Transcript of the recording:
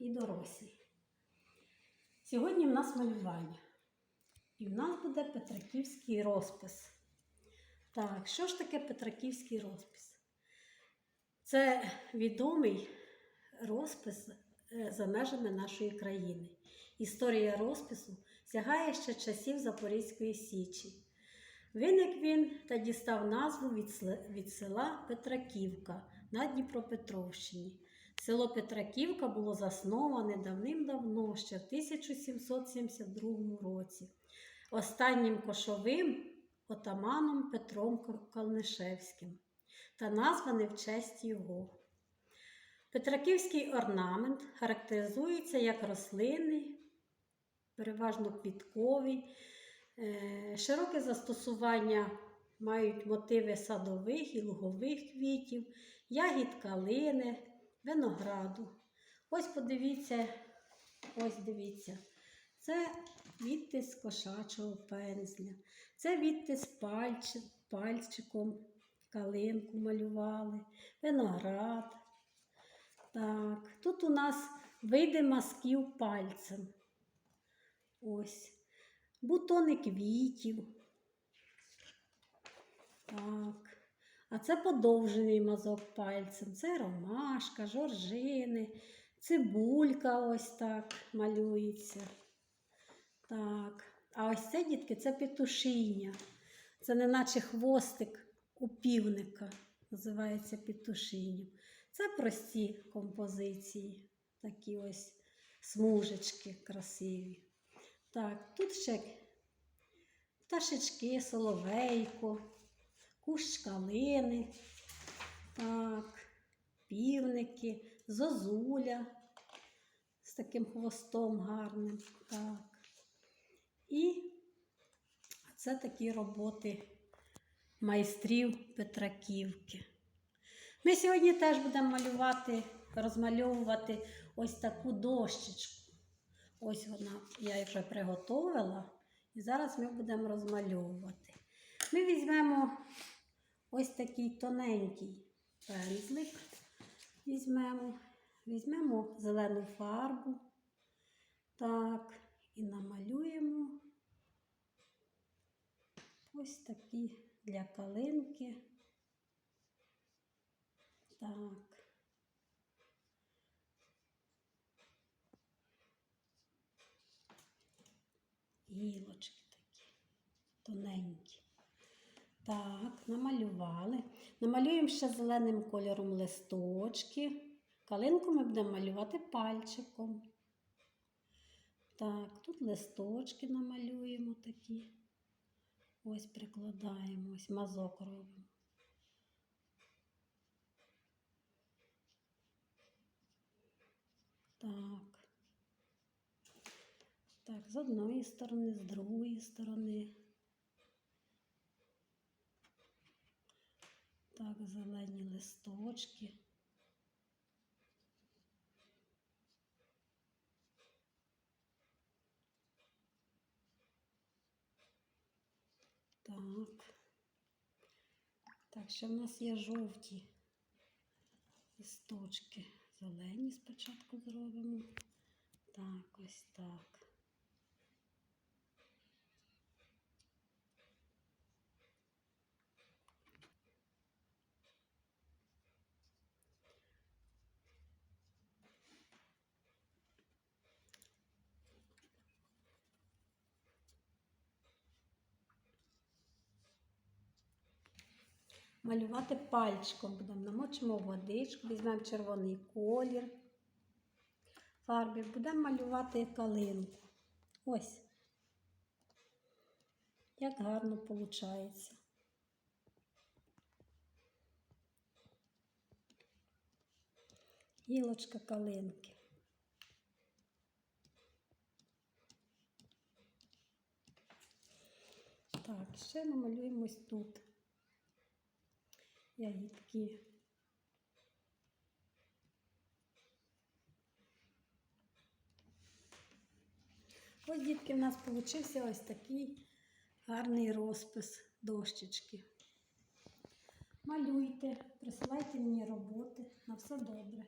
і дорослі. Сьогодні в нас малювання. І в нас буде Петраківський розпис. Так, що ж таке Петраківський розпис? Це відомий розпис е, за межами нашої країни. Історія розпису сягає ще часів Запорізької Січі. Виник він та дістав назву від села Петраківка на Дніпропетровщині. Село Петраківка було засноване давним-давно, ще в 1772 році, останнім кошовим отаманом Петром Калнишевським та назване в честь його. Петраківський орнамент характеризується як рослинний, переважно квітковий, Е, Широке застосування мають мотиви садових і лугових квітів, ягід калини, винограду. Ось подивіться, ось дивіться. Це відтис кошачого пензля. Це відтис пальчик, пальчиком, калинку малювали, виноград. Так, тут у нас види мазків пальцем. Ось бутони квітів. Так. А це подовжений мазок пальцем. Це ромашка, жоржини, цибулька ось так малюється. Так. А ось це, дітки, це петушиння. Це не наче хвостик у півника. Називається петушинням. Це прості композиції. Такі ось смужечки красиві. Так, тут ще пташечки, соловейко, кущ калини, так, півники, зозуля з таким хвостом гарним. Так. І це такі роботи майстрів Петраківки. Ми сьогодні теж будемо малювати, розмальовувати ось таку дощечку. Ось вона, я вже приготувала. І зараз ми будемо розмальовувати. Ми візьмемо ось такий тоненький пензлик. Візьмемо, візьмемо зелену фарбу. Так, і намалюємо ось такі для калинки. Так. гілочки такі, тоненькі. Так, намалювали. Намалюємо ще зеленим кольором листочки. Калинку ми будемо малювати пальчиком. Так, тут листочки намалюємо такі. Ось прикладаємо, ось мазок робимо. Так. Так, з одної сторони, з другої сторони. Так, зелені листочки. Так. Так, ще в нас є жовті листочки. Зелені спочатку зробимо. Так, ось так. Малювати пальчиком будемо. Намочимо водичку, візьмемо червоний колір фарби, будемо малювати калинку. Ось. Як гарно виходить. Гілочка калинки. Так, ще намалюємо ось тут ягідки. Ось, дітки, в нас вийшов ось такий гарний розпис дощечки. Малюйте, присилайте мені роботи. На все добре.